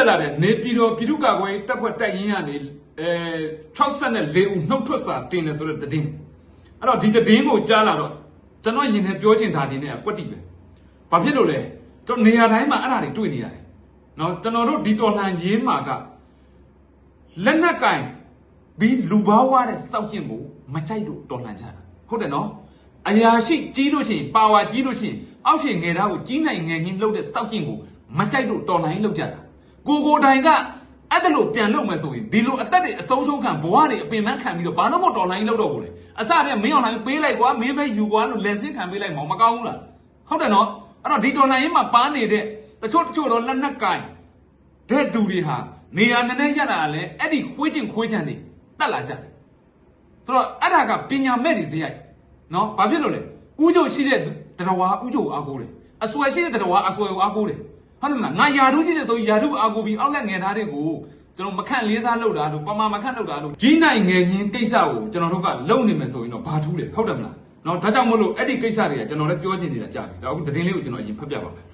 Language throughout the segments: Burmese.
တက်လာတဲ့နေပြည်တော်ပြည်သူ့ကာကွယ်ရေးတပ်ဖွဲ့တိုက်ရင်ကနေအဲ64ဦးနှုတ်ထွက်စာတင်တယ်ဆိုတဲ့သတင်းအဲ့တော့ဒီသတင်းကိုကြားလာတော့ကျွန်တော်ရင်ထဲပြောချင်တာနေနဲ့ကွက်တိပဲဘာဖြစ်လို့လဲကျွန်တော်နေရာတိုင်းမှာအဲ့ဒါတွေတွေ့နေရတယ်နော်ကျွန်တော်တို့ဒီတော်လှန်ရေးမှာကလက်နက်ကင်ပြီးလူဘာဝတဲ့စောက်ကျင့်ကိုမကြိုက်လို့တော်လှန်ကြတာဟုတ်တယ်နော်အရာရှိကြီးလို့ချင်းပါဝါကြီးလို့ချင်းအောက်ရှင်ငယ်သားကိုကြီးနိုင်ငယ်ချင်းလှုပ်တဲ့စောက်ကျင့်ကိုမကြိုက်လို့တော်လှန်ရေးလှုပ်ကြတာ ကိုကိုတိုင်ကအဲ့ဒါလို့ပြန်လုပ်မယ်ဆိုရင်ဒီလိုအသက်တွေအဆုံးရှုံးခံဘဝတွေအပင်ပန်းခံပြီးတော့ဘာလို့မတော်လှန်ရေးလှုပ်တော့ဘူးလဲအစတည်းကမင်းအောင်လှန်ရေးပေးလိုက်ကွာမင်းပဲယူကွာလို့လက်စင်းခံပေးလိုက်မောင်မကောင်းဘူးလားဟုတ်တယ်နော်အဲ့တော့ဒီတော်လှန်ရေးမှာပါနေတဲ့တချို့တချို့တော့လက်နက်ကင်တဲ့တူတွေဟာနေရာနည်းနည်းရတာကလည်းအဲ့ဒီခွေးချင်းခွေးချမ်းတွေတက်လာကြတယ်ဆိုတော့အဲ့ဒါကပညာမဲ့တွေဇယိုက်နော်ဘာဖြစ်လို့လဲဥကြုံရှိတဲ့တရဝါဥကြုံအားကိုးတယ်အဆွဲရှိတဲ့တရဝါအဆွဲကိုအားကိုးတယ် ဟုတ်တယ်မလားငါယာဓုကြီးတယ်ဆိုရင်ယာဓုအားကိုးပြီးအောက်လက်ငယ်သားတွေကိုကျွန်တော်မခန့်လေးစားလောက်တာလို့ပမာမခန့်လောက်တာလို့ကြီးနိုင်ငယ်ချင်းကိစ္စကိုကျွန်တော်တို့ကလုံနေမယ်ဆိုရင်တော့ဘာထူးလဲဟုတ်တယ်မလားနော်ဒါကြောင့်မို့လို့အဲ့ဒီကိစ္စတွေကကျွန်တော်လည်းပြောချင်နေတာကြားတယ်ဒါအခုသတင်းလေးကိုကျွန်တော်အရင်ဖတ်ပြပါမယ်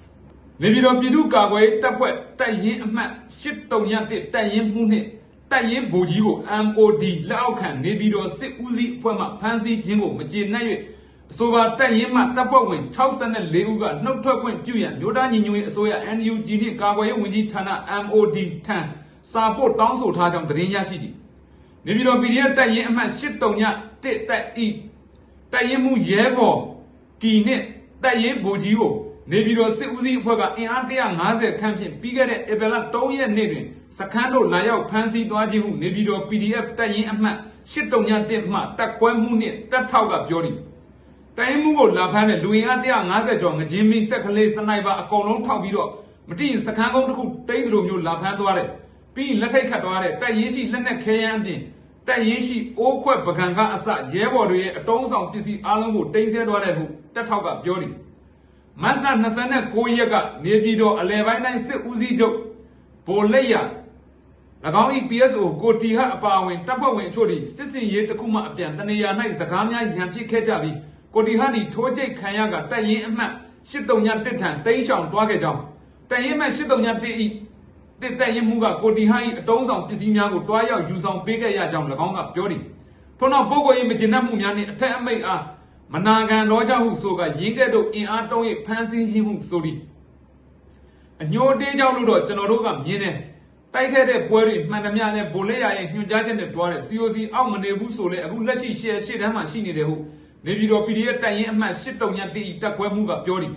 နေပြည်တော်ပြည်သူ့ကာကွယ်ရေးတပ်ဖွဲ့တပ်ရင်းအမှတ်83တပ်ရင်းမှုနှင့်တပ်ရင်းဗိုလ်ကြီးကို MOD လက်အောက်ခံနေပြည်တော်စစ်ဦးစီးအဖွဲ့မှဖမ်းဆီးခြင်းကိုမကျေနပ်၍ အဆိုပါတပ်ရင်းမှတပ်ဖွဲ့ဝင်64ဦးကနှုတ်ထွက်ခွင့်ပြုရန်မြို့သားညီညွတ်ရေးအစိုးရ NUG နှင့်ကာကွယ်ရေးဝန်ကြီးဌာန MOD ထံစာပို့တောင်းဆိုထားကြောင်းသတင်းရရှိသည်နေပြည်တော် PDF တက်ရင်အမှတ်83ညတစ်တက်ဤတက်ရင်မှုရဲဘော်ကီနဲ့တက်ရင်ဘူကြီးကိုနေပြည်တော်စစ်ဦးစီးအဖွဲ့ကအင်အား150ခန့်ဖြင့်ပြီးခဲ့တဲ့ဧပြီလ3ရက်နေ့တွင်စခန်းတို့လာရောက်ဖမ်းဆီးသွားခြင်းဟုနေပြည်တော် PDF တက်ရင်အမှတ်83ညတစ်မှတက်ခွဲမှုနှင့်တက်ထောက်ကပြောသည် တိုင်းမှုကိုလာဖမ်းတဲ့လူအင်အား150ကျော်ငကြင်းမီဆက်ကလေးစနိုက်ပါအကုန်လုံးထောက်ပြီးတော့မတိရင်စခန်းကုန်းတစ်ခုတိမ့်သလိုမျိုးလာဖမ်းသွားတယ်ပြီးရင်လက်ထိတ်ခတ်သွားတဲ့တက်ရင်ရှိလက်နက်ခဲယမ်းအပြင်တက်ရင်ရှိအိုးခွက်ပကံကအစရဲဘော်တွေရဲ့အတုံးဆောင်ပစ္စည်းအားလုံးကိုတင်ဆက်သွားတဲ့ဟုတက်ထောက်ကပြောတယ်မတ်လ29ရက်ကနေပြည်တော်အလဲပိုင်းတိုင်းစစ်ဦးစီးချုပ်ဗိုလ်လက်ရ၎င်း၏ PSO ကိုတီဟအပါအဝင်တပ်ဖွဲ့ဝင်အချို့သည်စစ်စင်ရေးတစ်ခုမှအပြန်တနေရာ၌စကားများရန်ဖြစ်ခဲ့ကြပြီး ကိုတီဟသည်ထိုးကျိတ်ခံရကတက်ရင်အမှတ်83ညတစ်ထံတိန်းရှောင်တွားခဲ့ကြောင်းတက်ရင်အမှတ်83ညတစ်ဤတစ်တက်ရင်မှုကကိုတီဟိုင်းအတုံးဆောင်ပစ္စည်းများကိုတွားရောက်ယူဆောင်ပေးခဲ့ရကြောင်း၎င်းကပြောသည်ထို့နောက်ပုဂ္ဂိုလ်ရေးမကျေနပ်မှုများနှင့်အထက်အမိတ်အားမနာခံတော်ကြောင့်ဟုဆိုကရင်းကဲ့သို့အင်အားတုံး၍ဖမ်းဆီးခြင်းမှုဆိုသည်အညိုတေးကြောင့်လို့တော့ကျွန်တော်တို့ကမြင်တယ်တိုက်ခဲ့တဲ့ပွဲတွေမှန်သမျှလဲဗိုလ်လက်ရရဲ့ညွှန်ကြားချက်နဲ့တွားတဲ့ COC အောက်မနေဘူးဆိုလဲအခုလက်ရှိရှယ်ရှေ့တန်းမှာရှိနေတယ်ဟု နေပြည်တော် PDF တိုင်ရင်အမှတ်83ညတိတက်ခွဲမှုကပြောသည်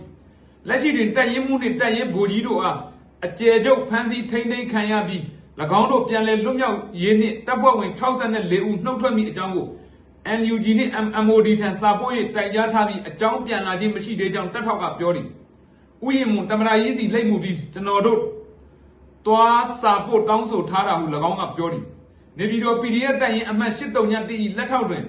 လက်ရှိတွင်တက်ရင်မှုနှင့်တက်ရင်ဗိုလ်ကြီးတို့အားအကျယ်ချုပ်ဖမ်းဆီးထိမ့်သိမ်းခံရပြီး၎င်းတို့ပြန်လည်လွတ်မြောက်ရေးနှင့်တပ်ဖွဲ့ဝင်64ဦးနှုတ်ထွက်မိအကြောင်းကို NUG နှင့် MOD ထံစာပို့၍တိုင်ကြားထားပြီးအကြောင်းပြန်လာခြင်းမရှိသေးကြောင်းတပ်ထောက်ကပြောသည်ဥယျာဉ်မွန်တမရာရေးစီလိတ်မှုပြီးကျွန်တော်တို့သွားစာပို့တောင်းဆိုထားတာဟု၎င်းကပြောသည်နေပြည်တော် PDF တက်ရင်အမှတ်83ညတိလက်ထောက်တွင်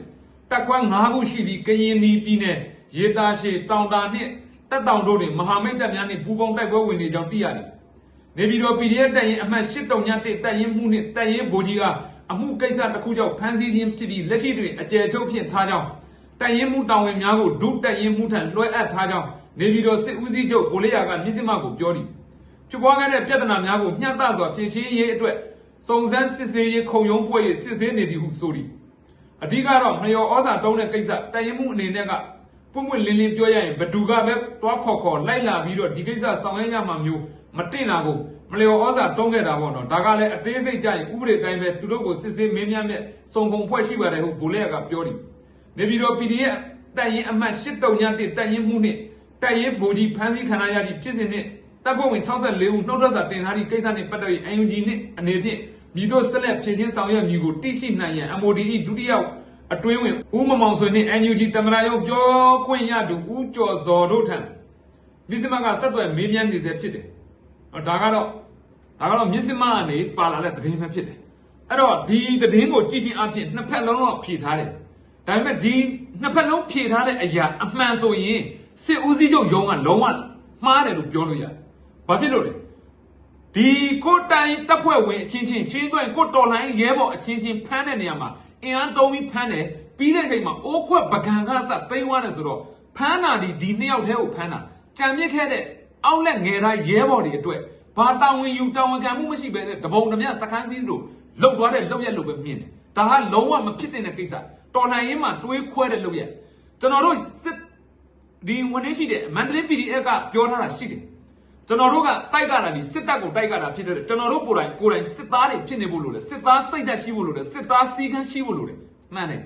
တက်ခွန်း၅ခုရှိပြီးကရင်နီပြည်နယ်ရေတာရှည်တောင်တာနှင့်တက်တောင်တို့တွင်မဟာမိတ်တပ်များနှင့်ပူးပေါင်းတိုက်ပွဲဝင်နေကြောင်းသိရတယ်။နေပြည်တော် PDF တပ်ရင်အမှတ်83ညတစ်တပ်ရင်မှုနှင့်တပ်ရင်ဗိုလ်ကြီးအားအမှုကိစ္စတစ်ခုကြောင့်ဖမ်းဆီးခြင်းဖြစ်ပြီးလက်ရှိတွင်အကြယ်ချုပ်ဖြင့်ထားကြောင်းတပ်ရင်မှုတာဝန်များကိုဒုတပ်ရင်မှုထံလွှဲအပ်ထားကြောင်းနေပြည်တော်စစ်ဦးစီးချုပ်ဗိုလ်ရယာကမြစ်စမကိုပြောသည်။ဖြစ်ပွားခဲ့တဲ့ပြဿနာများကိုမျှတစွာဖြေရှင်းရေးအတွက်စုံစမ်းစစ်ဆေးရေးခုံရုံးဖွဲ့၍စစ်ဆေးနေသည်ဟုဆိုသည်။ အဓိကတော့မလျော်ဩဇာတုံးတဲ့ကိစ္စတန်ရင်မှုအနေနဲ့ကပွင့်ပွင့်လင်းလင်းပြောရရင်ဘသူကပဲတွားခေါ်ခေါ်လိုက်လာပြီးတော့ဒီကိစ္စဆောင်ရွက်ရမှာမျိုးမတင်တာကိုမလျော်ဩဇာတုံးခဲ့တာပေါ့နော်ဒါကလည်းအသေးစိတ်ကြရင်ဥပဒေတိုင်းပဲသူတို့ကိုစစ်ဆေးမင်းများနဲ့စုံဖုံဖွဲ့ရှိပါတယ်ဟုတ်ဗိုလ်ရကပြောတယ်နေပြီးတော့ PDF တန်ရင်အမှတ်83ညတစ်တန်ရင်မှုနဲ့တန်ရင်ဗိုလ်ကြီးဖမ်းဆီးခံရသည့်ဖြစ်စဉ်နဲ့တပ်ဖွဲ့ဝင်64ဦးနှုတ်ထွက်စာတင်ထားသည့်ကိစ္စနဲ့ပတ်သက်ပြီး UNG နဲ့အနေဖြင့် မိတို့ဆက်လက်ဖြည့်ချင်းဆောင်ရွက်မည်ကိုတိရှိနိုင်ရန် MOD ၏ဒုတိယအတွင်းဝင်ဦးမမောင်ဆွေနှင့် NUG တမနာရုံပြောခွင့်ရသူဦးကျော်ဇော်တို့ထံမြစ်စမကဆက်သွယ်မေးမြန်းနေစေဖြစ်တယ်။အော်ဒါကတော့ဒါကတော့မြစ်စမကနေပါလာတဲ့သတင်းပဲဖြစ်တယ်။အဲ့တော့ဒီသတင်းကိုကြည့်ချင်းအဖြစ်နှစ်ဖက်လုံးတော့ဖြေထားတယ်။ဒါပေမဲ့ဒီနှစ်ဖက်လုံးဖြေထားတဲ့အရာအမှန်ဆိုရင်စစ်ဦးစီးချုပ်ရုံးကလုံးဝမှားတယ်လို့ပြောလို့ရတယ်။ဘာဖြစ်လို့လဲ။ ဒီကိုတိုင်တပ်ဖွဲ့ဝင်အချင်းချင်းချင်းတွဲကိုတော်လိုင်းရဲဘော်အချင်းချင်းဖမ်းတဲ့နေရာမှာအင်အားတုံးပြီးဖမ်းတယ်ပြီးတဲ့ချိန်မှာအိုးခွက်ပကံကစသိမ်းသွားတယ်ဆိုတော့ဖမ်းတာဒီဒီနှစ်ယောက်တည်းကိုဖမ်းတာကြံမြင့်ခဲ့တဲ့အောက်လက်ငယ်သားရဲဘော်တွေအတွက်ဘာတာဝန်ယူတာဝန်ခံမှုမရှိဘဲနဲ့တပုံတမျှစကန်းစည်းလို့လှုပ်သွားတဲ့လှုပ်ရက်လို့ပဲမြင်တယ်ဒါဟာလုံးဝမဖြစ်တဲ့ကိစ္စတော်လှန်ရေးမှာတွေးခွဲတဲ့လှုပ်ရက်ကျွန်တော်တို့စစ်ဒီဝန်နေရှိတဲ့မန္တလေး PDF ကပြောထားတာရှိတယ် ကျွန်တော်တို့ကတိုက်ကြတာဒီစစ်တပ်ကိုတိုက်ကြတာဖြစ်တဲ့ကျွန်တော်တို့ကိုယ်တိုင်ကိုယ်တိုင်စစ်သားတွေဖြစ်နေဖို့လိုတယ်စစ်သားစိတ်သက်ရှိဖို့လိုတယ်စစ်သားစီကန်းရှိဖို့လိုတယ်မှန်တယ်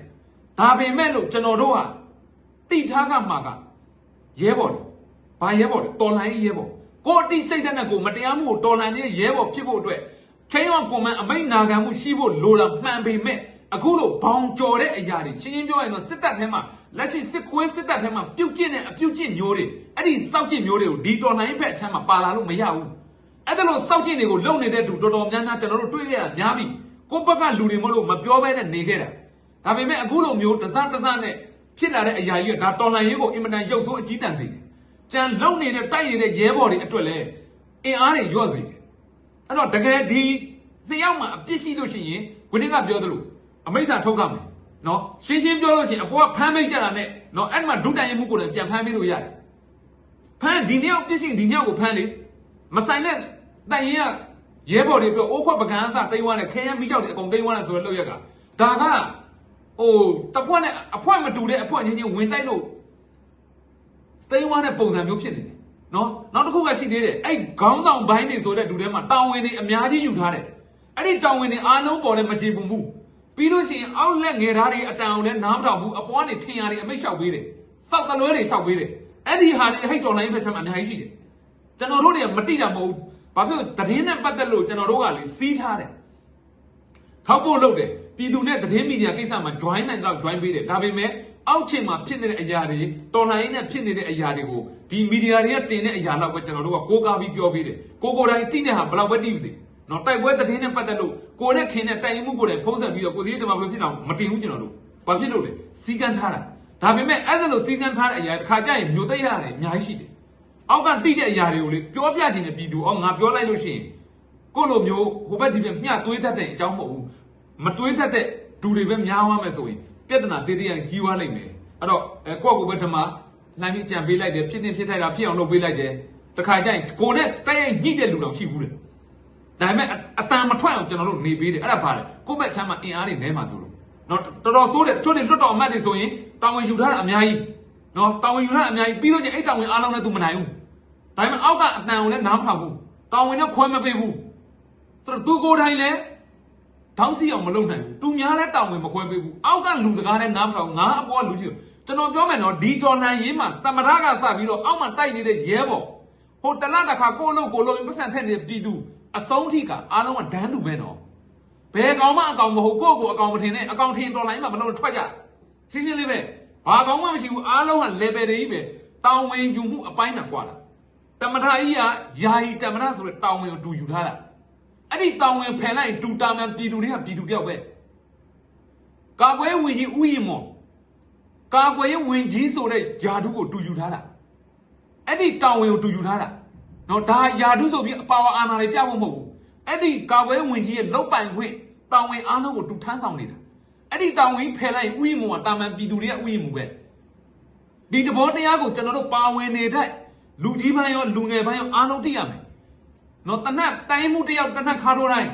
ဒါပေမဲ့လို့ကျွန်တော်တို့ဟာတိထားကမှာကရဲဘော်တယ်ဘာရဲဘော်လဲတော်လှန်ရေးရဲဘော်ကိုယ်အတိစိတ်သက်နဲ့ကိုယ်မတရားမှုကိုတော်လှန်ရေးရဲဘော်ဖြစ်ဖို့အတွက်ချင်းရောကွန်မန်အမိတ်နာခံမှုရှိဖို့လိုတာမှန်ပေမဲ့အခုလိုဘောင်ကျော်တဲ့အရာတွေရှင်းရှင်းပြောရင်တော့စစ်တပ်ထဲမှာ လက်ရှိစစ်ခွေးစစ်တပ်ထဲမှာပြုတ်ကျင့်တဲ့အပြုတ်ကျင့်မျိုးတွေအဲ့ဒီစောက်ကျင့်မျိုးတွေကိုဒီတော်လှန်ရေးဘက်အချမ်းမှာပါလာလို့မရဘူးအဲ့ဒါလို့စောက်ကျင့်တွေကိုလုံနေတဲ့သူတော်တော်များများကျွန်တော်တို့တွေ့ရတာများပြီကိုယ့်ဘက်ကလူတွေမလို့မပြောဘဲနဲ့နေခဲ့တာဒါပေမဲ့အခုလိုမျိုးတစတစနဲ့ဖြစ်လာတဲ့အရာကြီးကဒါတော်လှန်ရေးကိုအင်မတန်ရုပ်ဆိုးအကြီးတန်းစေတယ်ကြံလုံနေတဲ့တိုက်နေတဲ့ရဲဘော်တွေအတွက်လည်းအင်အားတွေညော့စေတယ်အဲ့တော့တကယ်ဒီနှစ်ယောက်မှအပြစ်ရှိလို့ရှိရင်ကိုင်းကပြောသလိုအမိစ္ဆာထုတ်ရမယ် နော်ရှင်းရှင်းပြောလို့ရှိရင်အပေါ်ကဖမ်းမိတ်ကြတာနဲ့နော်အဲ့ဒီမှာဒုတိုင်ရမှုကိုလည်းပြန်ဖမ်းမိလို့ရတယ်ဖမ်းဒီနှစ်ယောက်ပြစ်ရှိရင်ဒီနှစ်ယောက်ကိုဖမ်းလေမဆိုင်တဲ့တိုင်ရင်ကရဲဘော်တွေပြောအိုးခွက်ပကန်းစားတိန်ဝါနဲ့ခဲရမ်းမိကြောက်တွေအကုန်တိန်ဝါနဲ့ဆိုတော့လောက်ရက်ကဒါကဟိုတပွက်နဲ့အဖွက်မတူတဲ့အဖွက်ချင်းချင်းဝင်တိုက်လို့တိန်ဝါနဲ့ပုံစံမျိုးဖြစ်နေတယ်နော်နောက်တစ်ခုကရှိသေးတယ်အဲ့ခေါင်းဆောင်ဘိုင်းနေဆိုတဲ့လူထဲမှာတာဝန်တွေအများကြီးယူထားတယ်အဲ့ဒီတာဝန်တွေအားလုံးပေါ်လည်းမကြေပွန်ဘူး ပြီးလို့ရှိရင်အောက်လက်ငယ်သားတွေအတန်အောင်လည်းနားမထောင်ဘူးအပွားနေထင်ရတယ်အမိတ်လျှောက်ပေးတယ်စောက်ကလွဲတွေလျှောက်ပေးတယ်အဲ့ဒီဟာတွေဟိတ်တော်လိုင်းဘက်ချက်မှာအများကြီးရှိတယ်ကျွန်တော်တို့တွေကမတိတာမဟုတ်ဘူးဘာဖြစ်လို့သတင်းနဲ့ပတ်သက်လို့ကျွန်တော်တို့ကလေစီးထားတယ်ထောက်ဖို့လုပ်တယ်ပြည်သူနဲ့သတင်းမီဒီယာကိစ္စမှာ join နိုင်တော့ join ပေးတယ်ဒါပေမဲ့အောက်ခြေမှာဖြစ်နေတဲ့အရာတွေတော်လှန်ရေးနဲ့ဖြစ်နေတဲ့အရာတွေကိုဒီမီဒီယာတွေကတင်တဲ့အရာတော့ပဲကျွန်တော်တို့ကကိုးကားပြီးပြောပေးတယ်ကိုကိုယ်တိုင်တိတဲ့ဟာဘယ်လောက်ပဲတိပါစေ နော်တိုက်ပွဲသတင်းနဲ့ပတ်သက်လို့ကိုနဲ့ခင်နဲ့တိုင်မှုကိုလည်းဖုံးဆက်ပြီးတော့ကိုစီးတမဘလို့ဖြစ်အောင်မတင်ဘူးကျွန်တော်တို့ဘာဖြစ်လို့လဲစီကန်းထားတာဒါပေမဲ့အဲ့ဒါလို့စီကန်းထားတဲ့အရာတစ်ခါကျရင်မျိုးသိရတယ်အများကြီးရှိတယ်အောက်ကတိတဲ့အရာတွေကိုလေပြောပြချင်တဲ့ပြည်သူအော်ငါပြောလိုက်လို့ရှိရင်ကိုလိုမျိုးဟိုဘက်ဒီဘက်မျှသွေးတတ်တဲ့အကြောင်းမဟုတ်ဘူးမသွေးတတ်တဲ့ဒူတွေပဲများသွားမယ်ဆိုရင်ပြဿနာတေးသေးရင်ကြီးွားလိမ့်မယ်အဲ့တော့အဲကိုယ့်ကိုယ်ပဲဓမ္မလှမ်းပြီးကြံပေးလိုက်တယ်ဖြစ်နေဖြစ်ထိုက်တာဖြစ်အောင်လုပ်ပေးလိုက်တယ်တခါကျရင်ကိုနဲ့တိုက်ရိုက်ညှိတဲ့လူတော်ရှိဘူးတယ် ဒါပေမဲ့အတန်မထွက်အောင်ကျွန်တော်တို့နေပေးတယ်အဲ့ဒါဘာလဲကိုယ့်ဘက်ချမ်းမှာအင်အားတွေနဲမှာဆိုလို့နော်တော်တော်ဆိုးတယ်တချို့တွေလွတ်တော်အမတ်တွေဆိုရင်တာဝန်ယူထားတာအများကြီးနော်တာဝန်ယူထားတာအများကြီးပြီးတော့ချင်းအဲ့တာဝန်အားလုံးနဲ့သူမနိုင်ဘူးဒါပေမဲ့အောက်ကအတန်ကိုလည်းနားမထောင်ဘူးတာဝန်နဲ့ခွဲမပေးဘူးဆိုတော့သူကိုယ်တိုင်လည်းထောက်စီအောင်မလုပ်နိုင်ဘူးသူများလည်းတာဝန်မခွဲပေးဘူးအောက်ကလူစကားလည်းနားမထောင်ငါအပေါ်ကလူကြီးကျွန်တော်ပြောမယ်နော်ဒီတော်လန်ရေးမှာတမရကစပြီးတော့အောက်မှာတိုက်နေတဲ့ရဲဘော်ဟိုတလတခါကိုလို့ကိုလို့ပတ်စံထက်နေတဲ့ပြည်သူ အဆုံးထိကအားလုံးကဒန်းတူပဲနော်ဘယ်ကောင်မှအကောင်မဟုတ်ကိုကိုအကောင်မထင်နဲ့အကောင်ထင်တော်လိုင်းမှာဘလို့ထွက်ကြရှင်းရှင်းလေးပဲဘာကောင်မှမရှိဘူးအားလုံးက level တွေကြီးပဲတောင်းဝင်ယူမှုအပိုင်းနဲ့ကွာတာတမထကြီးကယာယီတမထဆိုတဲ့တောင်းဝင်ကိုတူယူထားတာအဲ့ဒီတောင်းဝင်ဖယ်လိုက်တူတာမှန်ပြည်သူတွေကပြည်သူတယောက်ပဲကာကွယ်ဝင်ကြီးဥယျာဉ်မော်ကာကွယ်ဝင်ကြီးဆိုတဲ့ယာတုကိုတူယူထားတာအဲ့ဒီတောင်းဝင်ကိုတူယူထားတာ နော်ဒါယာတုဆိုပြီးအပါဝါအာဏာတွေပြဖို့မဟုတ်ဘူးအဲ့ဒီကာကွယ်ဝင်ကြီးရဲ့လုတ်ပိုင်ခွင့်တောင်းဝင်အားလုံးကိုတူထမ်းဆောင်နေတာအဲ့ဒီတောင်းဝင်ဖယ်လိုက်ဥယျာဉ်မော်ကတာမန်ပြည်သူတွေကဥယျာဉ်မော်ပဲဒီတဘောတရားကိုကျွန်တော်တို့ပါဝင်နေတဲ့လူကြီးပိုင်းရောလူငယ်ပိုင်းရောအားလုံးသိရမယ်နော်တနတ်တိုင်းမှုတယောက်တနတ်ခါထိုးတိုင်း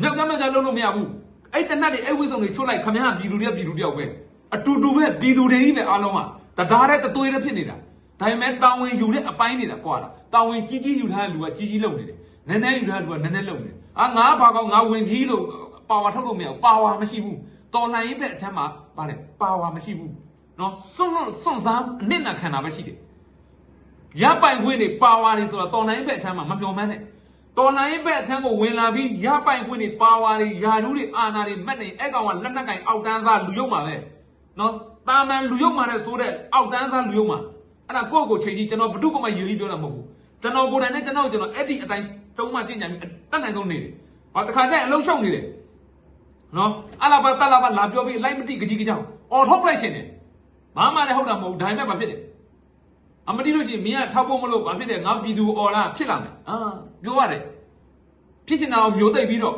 မြောက်ကမကလုံးလို့မရဘူးအဲ့တနတ်တွေအဲ့ဝိစုံတွေချွတ်လိုက်ခမရပြည်သူတွေကပြည်သူတယောက်ပဲအတူတူပဲပြည်သူတွေကြီးပဲအားလုံးကတဒါတဲ့တသွေးတဲ့ဖြစ်နေတာ ဒါပေမဲ့တောင်းဝင်ယူတဲ့အပိုင်းနေတာကွာတာတောင်းဝင်ကြီးကြီးယူထားတဲ့လူကကြီးကြီးလုပ်နေတယ်နည်းနည်းယူထားတဲ့လူကနည်းနည်းလုပ်နေတယ်အာငါဘာကောင်ငါဝင်ကြီးလို့ပါဝါထုတ်လို့မရဘူးပါဝါမရှိဘူးတော်လှန်ရေးဘက်အချမ်းမှာဗါတယ်ပါဝါမရှိဘူးနော်စွန့်လို့စွန့်စားအနစ်နာခံတာပဲရှိတယ်ရပိုင်ခွင့်တွေပါဝါတွေဆိုတော့တော်လှန်ရေးဘက်အချမ်းမှာမပြောမှန်းနဲ့တော်လှန်ရေးဘက်အချမ်းကိုဝင်လာပြီးရပိုင်ခွင့်တွေပါဝါတွေယာဓုတွေအာဏာတွေမက်နေအဲ့ကောင်ကလက်နက်ကင်အောက်တန်းစားလူယုံမှာပဲနော်တာမန်လူယုံမှာတဲ့ဆိုတဲ့အောက်တန်းစားလူယုံမှာ အဲ့ဒါကိုယ့်ကိုချိန်ကြီးကျွန်တော်ဘု து ကမှယူပြီးပြောတာမဟုတ်ဘူးကျွန်တော်ကိုယ်တိုင်နဲ့ကျွန်တော်ကျွန်တော်အဲ့ဒီအတိုင်းတုံးမှတင်ညာပြီးတတ်နိုင်ဆုံးနေတယ်ဘာတခါကျရင်အလုံးရှုံနေတယ်နော်အလာပါတလာပါလာပြောပြီးလိုက်မတိကြကြီးကြောင်အော်ထုတ်လိုက်ရှင်တယ်ဘာမှလည်းဟုတ်တာမဟုတ်ဒါပေမဲ့ဘာဖြစ်တယ်အမတိလို့ရှိရင်မင်းကထောက်ဖို့မလို့ဘာဖြစ်တယ်ငါပြည်သူအော်လာဖြစ်လာမယ်အာပြောရတယ်ဖြစ်ရှင်တာကိုမျိုးသိပ်ပြီးတော့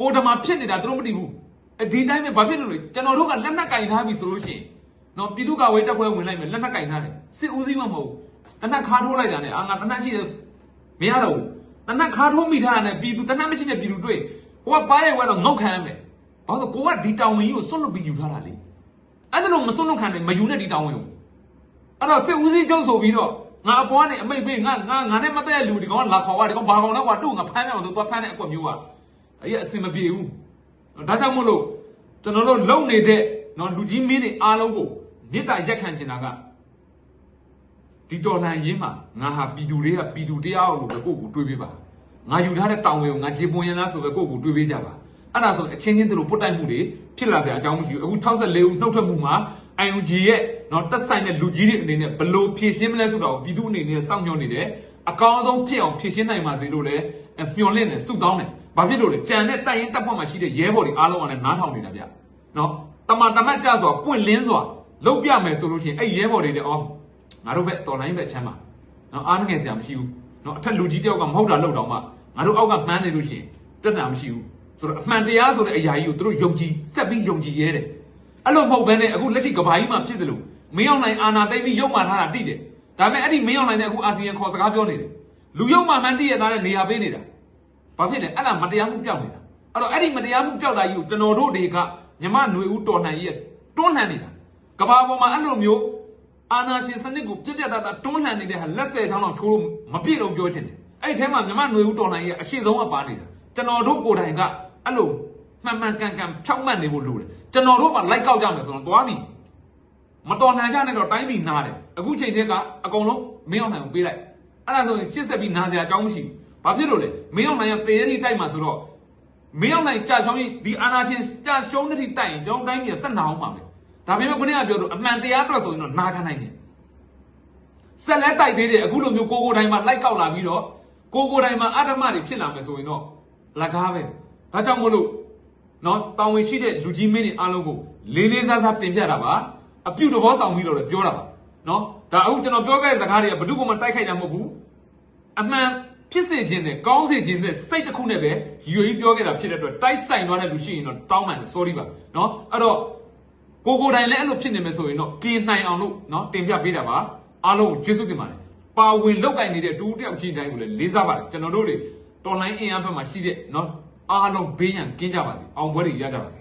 ကိုဓမ္မဖြစ်နေတာသူတို့မသိဘူးအဲဒီတိုင်းပဲဘာဖြစ်လို့လဲကျွန်တော်တို့ကလက်နက်ကင်ထားပြီဆိုလို့ရှိရင် နော်ပြည်သူ့ကာဝေးတပ်ဖွဲ့ဝင်လိုက်မယ်လက်နက်ကင်ထားတယ်စစ်ဦးစီးမှမဟုတ်တနက်ခါထိုးလိုက်တာနဲ့အာငါတနက်ရှိတယ်မရတော့ဘူးတနက်ခါထိုးမိထားတဲ့ပြည်သူတနက်မရှိတဲ့ပြည်သူတွေ့ဟိုကပါးရဲဝဲတော့ငေါက်ခံရမယ်ဘာလို့ကိုကဒီတောင်ဝင်ကြီးကိုစွန့်လွတ်ပြီးယူထားတာလေအဲ့ဒါလို့မစွန့်လွတ်ခံနဲ့မယူနဲ့ဒီတောင်ဝင်ကိုအဲ့တော့စစ်ဦးစီးချုပ်ဆိုပြီးတော့ငါအပေါ်ကနေအမိတ်ပေးငါငါငါနဲ့မတဲ့လူဒီကောင်ကလာခေါ်သွားဒီကောင်ဘာကောင်လဲကွာတို့ငါဖမ်းရအောင်ဆိုသွားဖမ်းတဲ့အကွက်မျိုးอ่ะအဲ့ရအစင်မပြေဘူးဒါကြောင့်မို့လို့ကျွန်တော်တို့လုံနေတဲ့နော်လူကြီးမင်းတွေအားလုံးကို မေတ္တာရက်ခံချင်တာကဒီတော်လှန်ရေးမှာငါဟာပြည်သူတွေကပြည်သူတရားလို့ပဲကိုယ့်ကိုတွေးပေးပါငါယူထားတဲ့တောင်ဝဲကိုငါဂျေပွန်ရင်လားဆိုပဲကိုယ့်ကိုတွေးပေးကြပါအဲ့ဒါဆိုအချင်းချင်းတို့ပုတ်တိုက်မှုတွေဖြစ်လာတဲ့အကြောင်းမရှိဘူးအခု64ဦးနှုတ်ထွက်မှုမှာ IUG ရဲ့တော့တက်ဆိုင်တဲ့လူကြီးတွေအနေနဲ့ဘလို့ဖြည့်ရှင်းမလဲဆိုတာကိုပြည်သူအနေနဲ့စောင့်မျှော်နေတယ်အကောင်းဆုံးဖြစ်အောင်ဖြည့်ရှင်းနိုင်ပါစေလို့လည်းမျှော်လင့်နေစုတောင်းတယ်ဘာဖြစ်လို့လဲကြံတဲ့တိုက်ရင်တပ်ဖွဲ့မှာရှိတဲ့ရဲဘော်တွေအားလုံးကလည်းနားထောင်နေတာဗျနော်တမန်တမတ်ကြစွာပွင့်လင်းစွာ လုံးပြမယ်ဆိုလို့ရှိရင်အဲ့ရဲဘော်တွေလည်းအော်ငါတို့ဘက်တော်လိုင်းဘက်ချမ်းပါနော်အားမငယ်စရာမရှိဘူးနော်အထက်လူကြီးတယောက်ကမဟုတ်တာလောက်တော့မှငါတို့အောက်ကမှန်းနေလို့ရှိရင်ပြဿနာမရှိဘူးဆိုတော့အမှန်တရားဆိုတဲ့အရာကြီးကိုသူတို့ယုံကြည်စက်ပြီးယုံကြည်ရဲတယ်အဲ့လိုမဟုတ်ဘဲနဲ့အခုလက်ရှိကဘာကြီးမှာဖြစ်တယ်လို့မင်းအောင်နိုင်အာနာတိတ်ပြီးရုပ်မာထားတာတိတယ်ဒါပေမဲ့အဲ့ဒီမင်းအောင်နိုင်တဲ့အခုအာဆီယံခေါ်စကားပြောနေတယ်လူရုပ်မာမှန်းတိရသားတဲ့နေရာပေးနေတာဘာဖြစ်လဲအဲ့ဒါမတရားမှုပြောက်နေတာအဲ့တော့အဲ့ဒီမတရားမှုပြောက်တာကြီးကိုကျွန်တော်တို့တွေကမြမຫນွေဦးတော်လှန်ကြီးရဲ့တွန်းလှန်နေတာ ကဘာပေါ်မှာအဲ့လိုမျိုးအာနာရှင်စနစ်ကိုပြက်ပြက်သားသားတွန်းလှန်နေတဲ့ဟာလက်ဆယ်ချောင်းလောက်ထိုးလို့မပြည့်တော့ပြောချင်တယ်အဲ့ဒီထဲမှာမြမຫນွေဦးတော်လှန်ကြီးကအရှိဆုံးကပါနေတာကျွန်တော်တို့ကိုယ်တိုင်ကအဲ့လိုမှန်မှန်ကန်ကန်ဖြောက်မှတ်နေဖို့လိုတယ်ကျွန်တော်တို့ကလိုက်ကောက်ကြမယ်ဆိုတော့သွားပြီမတော်လှန်ကြနဲ့တော့တိုင်းပြည်နားတယ်အခုချိန်တည်းကအကုန်လုံးမင်းအောင်နိုင်ကိုပေးလိုက်အဲ့ဒါဆိုရင်ရှစ်ဆက်ပြီးနားစရာအကြောင်းမရှိဘူးဘာဖြစ်လို့လဲမင်းအောင်နိုင်ကပေရတိတိုက်မှာဆိုတော့မင်းအောင်နိုင်ကြာချောင်းကြီးဒီအာနာရှင်ကြာရှုံးတဲ့ထိတိုက်ရင်ကျွန်တော်တိုင်းပြည်ကဆက်နာအောင်ပါပဲ ဒါပေမဲ့ခုနကပြောလို့အမှန်တရားအတွက်ဆိုရင်တော့နာခံနိုင်တယ်ဆက်လက်တိုက်သေးတယ်အခုလိုမျိုးကိုကိုတိုင်းမှာလိုက်ကောက်လာပြီးတော့ကိုကိုတိုင်းမှာအဓမ္မတွေဖြစ်လာမယ်ဆိုရင်တော့လကားပဲဒါကြောင့်မို့လို့နော်တောင်ဝင်ရှိတဲ့လူကြီးမင်းတွေအားလုံးကိုလေးလေးစားစားတင်ပြတာပါအပြုတ်တော်ဆောင်ပြီးတော့လည်းပြောတာပါနော်ဒါအခုကျွန်တော်ပြောခဲ့တဲ့စကားတွေကဘယ်သူမှတိုက်ခိုက်တာမဟုတ်ဘူးအမှန်ဖြစ်စေခြင်းနဲ့ကောင်းစေခြင်းနဲ့စိတ်တစ်ခုနဲ့ပဲယူရီပြောခဲ့တာဖြစ်တဲ့အတွက်တိုက်ဆိုင်သွားတဲ့လူရှိရင်တော့တောင်းပန်တယ် sorry ပါနော်အဲ့တော့ ကိုကိုတိုင်လည်းအဲ့လိုဖြစ်နေမယ်ဆိုရင်တော့ပြင်နိုင်အောင်လို့เนาะတင်ပြပေးတာပါအားလုံးကိုကျေးဇူးတင်ပါတယ်ပါဝင်လောက်ကင်နေတဲ့တူတယောက်ချင်းတိုင်းကိုလည်းလေးစားပါတယ်ကျွန်တော်တို့တွေတော်လိုင်းအင်အားဘက်မှာရှိတဲ့เนาะအားလုံးဘေးရန်ကင်းကြပါစေအောင်ပွဲတွေရကြပါစေ